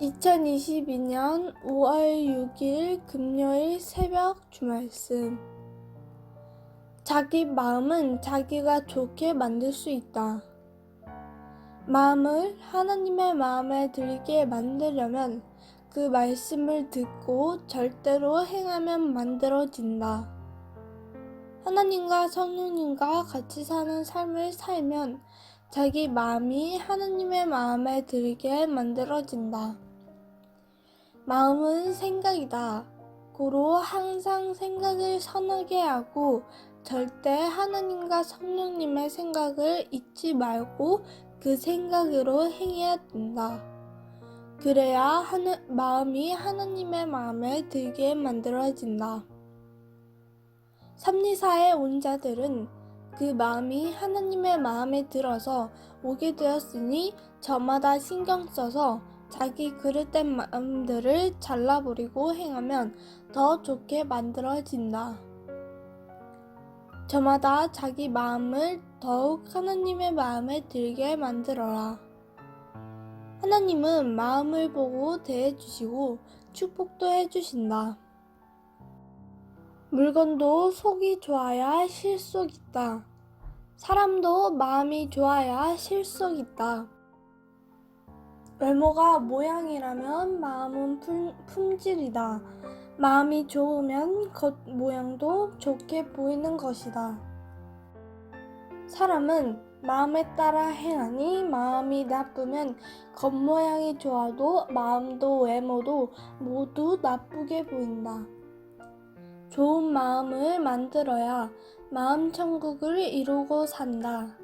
2022년 5월 6일 금요일 새벽 주말씀. 자기 마음은 자기가 좋게 만들 수 있다. 마음을 하나님의 마음에 들게 만들려면 그 말씀을 듣고 절대로 행하면 만들어진다. 하나님과 성령님과 같이 사는 삶을 살면 자기 마음이 하나님의 마음에 들게 만들어진다. 마음은 생각이다. 고로 항상 생각을 선하게 하고 절대 하나님과 성령님의 생각을 잊지 말고 그 생각으로 행해야 된다. 그래야 하나, 마음이 하나님의 마음에 들게 만들어진다. 삼리사에 온 자들은 그 마음이 하나님의 마음에 들어서 오게 되었으니 저마다 신경 써서 자기 그릇된 마음들을 잘라버리고 행하면 더 좋게 만들어진다. 저마다 자기 마음을 더욱 하나님의 마음에 들게 만들어라. 하나님은 마음을 보고 대해주시고 축복도 해주신다. 물건도 속이 좋아야 실속 있다. 사람도 마음이 좋아야 실속 있다. 외모가 모양이라면 마음은 품, 품질이다. 마음이 좋으면 겉 모양도 좋게 보이는 것이다. 사람은 마음에 따라 행하니 마음이 나쁘면 겉모양이 좋아도 마음도 외모도 모두 나쁘게 보인다. 좋은 마음을 만들어야 마음 천국을 이루고 산다.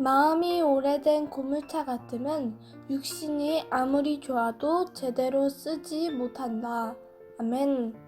마음이 오래된 고물차 같으면 육신이 아무리 좋아도 제대로 쓰지 못한다. 아멘.